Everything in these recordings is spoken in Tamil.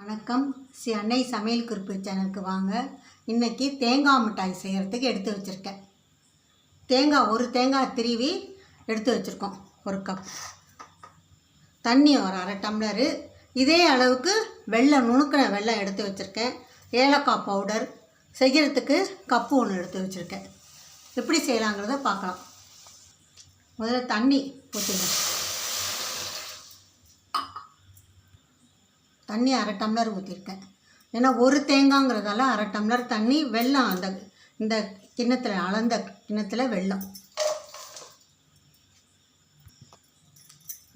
வணக்கம். ஸ்ரீ அன்னை சமையல் குறிப்பு சேனலுக்கு வாங்க. இன்றைக்கி தேங்காய் மிட்டாய் செய்கிறதுக்கு எடுத்து வச்சுருக்கேன். தேங்காய் ஒரு தேங்காய் திருவி எடுத்து வச்சுருக்கோம் ஒரு கப். தண்ணி ஒரு அரை டம்ளரு. இதே அளவுக்கு வெள்ளம் நுணுக்கின வெள்ளம் எடுத்து வச்சுருக்கேன். ஏலக்காய் பவுடர். செய்கிறதுக்கு கப்பு ஒன்று எடுத்து வச்சுருக்கேன். எப்படி செய்யலாங்கிறத பார்க்கலாம். முதல்ல தண்ணி ஊற்றிடுங்க தண்ணி அரை டம்ளர் ஊற்றிருக்கேன் ஏன்னா ஒரு தேங்காய்ங்கிறதால அரை டம்ளர் தண்ணி வெல்லம் அந்த இந்த கிண்ணத்தில் அளந்த கிண்ணத்தில் வெள்ளம்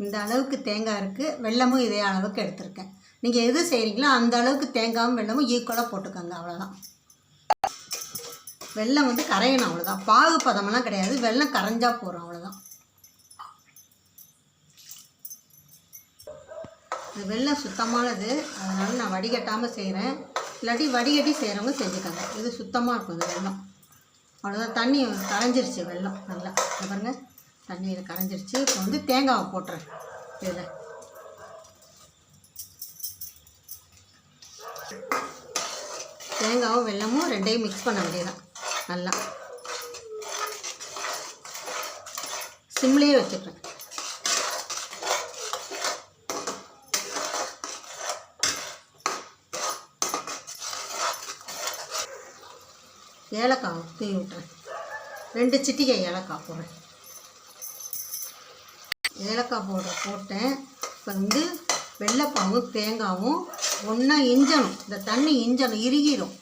இந்த அளவுக்கு தேங்காய் இருக்குது வெல்லமும் இதே அளவுக்கு எடுத்திருக்கேன். நீங்கள் எது செய்கிறீங்களோ அந்த அளவுக்கு தேங்காயும் வெல்லமும் ஈக்குவலாக போட்டுக்கோங்க அவ்வளோதான் வெல்லம் வந்து கரையணும் அவ்வளோதான் பாகு பதமெல்லாம் கிடையாது. வெல்லம் கரைஞ்சா போகிறோம் அவ்வளோதான் இது வெள்ளம் சுத்தமானது. அதனால் நான் வடிகட்டாமல் செய்கிறேன் இல்லாட்டி வடிகட்டி செய்கிறவங்க செஞ்சுக்கோங்க. இது சுத்தமாக இருக்கும் இந்த வெள்ளம். அவ்வளோதான் தண்ணி கரைஞ்சிருச்சு வெள்ளம் நல்லா. இங்க பாருங்க. தண்ணியில் கரைஞ்சிருச்சு. இப்போ வந்து தேங்காவை போட்டுறேன். இதில். தேங்காவும் வெல்லமும் ரெண்டையும் மிக்ஸ் பண்ண வேண்டியதான் நல்லா. சிம்லேயே வச்சுக்கிறேன். ஏலக்காய் தூவி விட்டுறேன் ரெண்டு சிட்டிகை ஏலக்காய் போடுறேன். ஏலக்காய் போடுற போட்டேன். இப்போ வந்து வெள்ளைப்பாவும் தேங்காவும் ஒன்றா இஞ்சணும் இந்த தண்ணி இஞ்சணும் இறுகிடும்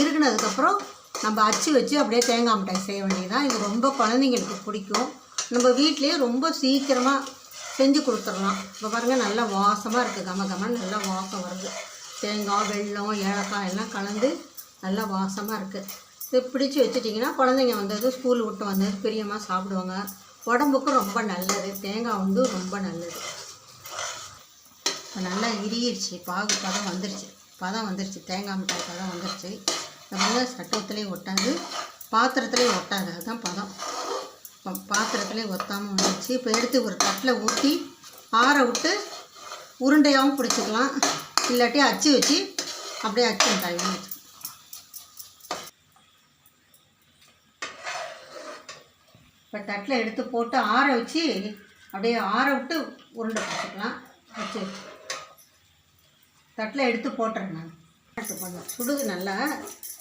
இறுகினதுக்கப்புறம் நம்ம அச்சு வச்சு அப்படியே தேங்காய் மிட்டாய் செய்ய வேண்டியதுதான். இது ரொம்ப குழந்தைங்களுக்கு பிடிக்கும். நம்ம வீட்லேயே ரொம்ப சீக்கிரமாக செஞ்சு கொடுத்துடலாம். இப்போ பாருங்கள் நல்லா வாசமாக இருக்குது கம கமன்னு நல்லா வாசம் வருது. தேங்காய் வெள்ளம் ஏலக்காய் எல்லாம் கலந்து நல்லா வாசமாக இருக்குது இது பிடிச்சி வச்சுட்டிங்கன்னா குழந்தைங்க வந்தது ஸ்கூல் விட்டு வந்தது பிரியமாக சாப்பிடுவாங்க. உடம்புக்கும் ரொம்ப நல்லது. தேங்காய் வந்து ரொம்ப நல்லது. இப்போ நல்லா இறுகிடுச்சு. பாகு பதம் வந்துருச்சு. பதம் வந்துருச்சு. தேங்காய் மிட்டாய் பதம் வந்துருச்சு. நல்லா சட்டத்துலேயும் ஒட்டாது. பாத்திரத்துலேயும் ஒட்டாது. அதுதான் பதம். இப்போ பாத்திரத்துலேயும் ஒத்தாமல் வந்துருச்சு. இப்போ எடுத்து ஒரு தட்டில் ஊற்றி ஆற விட்டு உருண்டையாகவும் பிடிச்சிக்கலாம். இல்லாட்டி அச்சு வச்சு அப்படியே அச்சு மிட்டாயும் வச்சுக்கலாம். இப்போ தட்டில் எடுத்து போட்டு ஆற வச்சு அப்படியே ஆற விட்டு உருண்டை பிடிச்சிக்கலாம் வச்சு. தட்டில் எடுத்து போட்டுறேன் நான். எடுத்து கொஞ்சம் சுடுது நல்லா.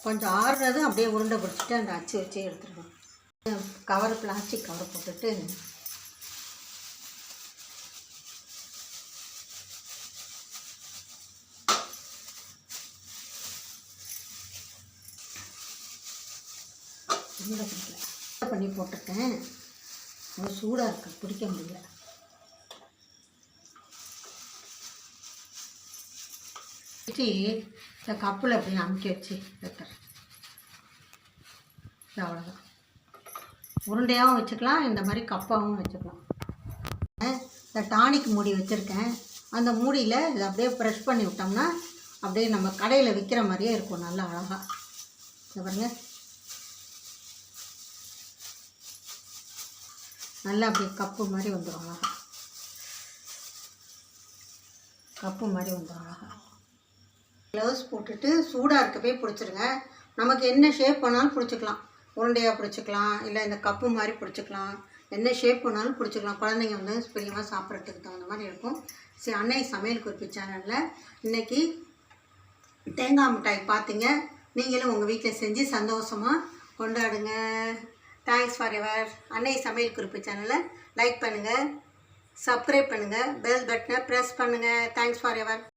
கொஞ்சம் ஆறுறது அப்படியே உருண்டை பிடிச்சிட்டு அந்த அச்சு வச்சே எடுத்துருவேன் கவர் பிளாஸ்டிக் கவர் போட்டுட்டு. உருண்டை பிடிக்கலாம் பண்ணி போட்டிருக்கேன். அது சூடாக இருக்கு பிடிக்க முடியல. வச்சு இந்த கப்பில் அப்படி அமுக்கி வச்சு வைக்கிறேன் இது அவ்வளோதான் உருண்டையாகவும் வச்சுக்கலாம் இந்த மாதிரி கப்பாகவும் வச்சுக்கலாம். இந்த டானிக் மூடி வச்சுருக்கேன். அந்த மூடியில் இதை அப்படியே ப்ரெஷ் பண்ணி விட்டோம்னா அப்படியே நம்ம கடையில் விற்கிற மாதிரியே இருக்கும் நல்லா அழகாக இதை பாருங்க. நல்லா அப்படியே கப்பு மாதிரி வந்துடும் அழகா. கப்பு மாதிரி வந்துடும் அழகா. க்ளவுஸ் போட்டுட்டு சூடாக இருக்கப்பே பிடிச்சிருங்க. நமக்கு என்ன ஷேப் பண்ணாலும் பிடிச்சிக்கலாம். உருண்டையாக பிடிச்சிக்கலாம் இல்லை இந்த கப்பு மாதிரி பிடிச்சிக்கலாம். என்ன ஷேப் பண்ணாலும் பிடிச்சிக்கலாம். குழந்தைங்க வந்து பிரியமாக சாப்பிட்றதுக்கு தகுந்த மாதிரி இருக்கும். சரி அன்னை சமையல் குறிப்பு சேனலில் இன்றைக்கி தேங்காய் மிட்டாய் பார்த்தீங்க நீங்களும் உங்கள் வீட்டில் செஞ்சு சந்தோஷமாக கொண்டாடுங்க. தேங்க்ஸ் ஃபார் எவர் அன்னை சமையல் குறிப்பு சேனலை லைக் பண்ணுங்கள் சப்ஸ்கிரைப் பண்ணுங்கள் பெல் பட்டனை ப்ரெஸ் பண்ணுங்கள் தேங்க்ஸ் ஃபார் எவர்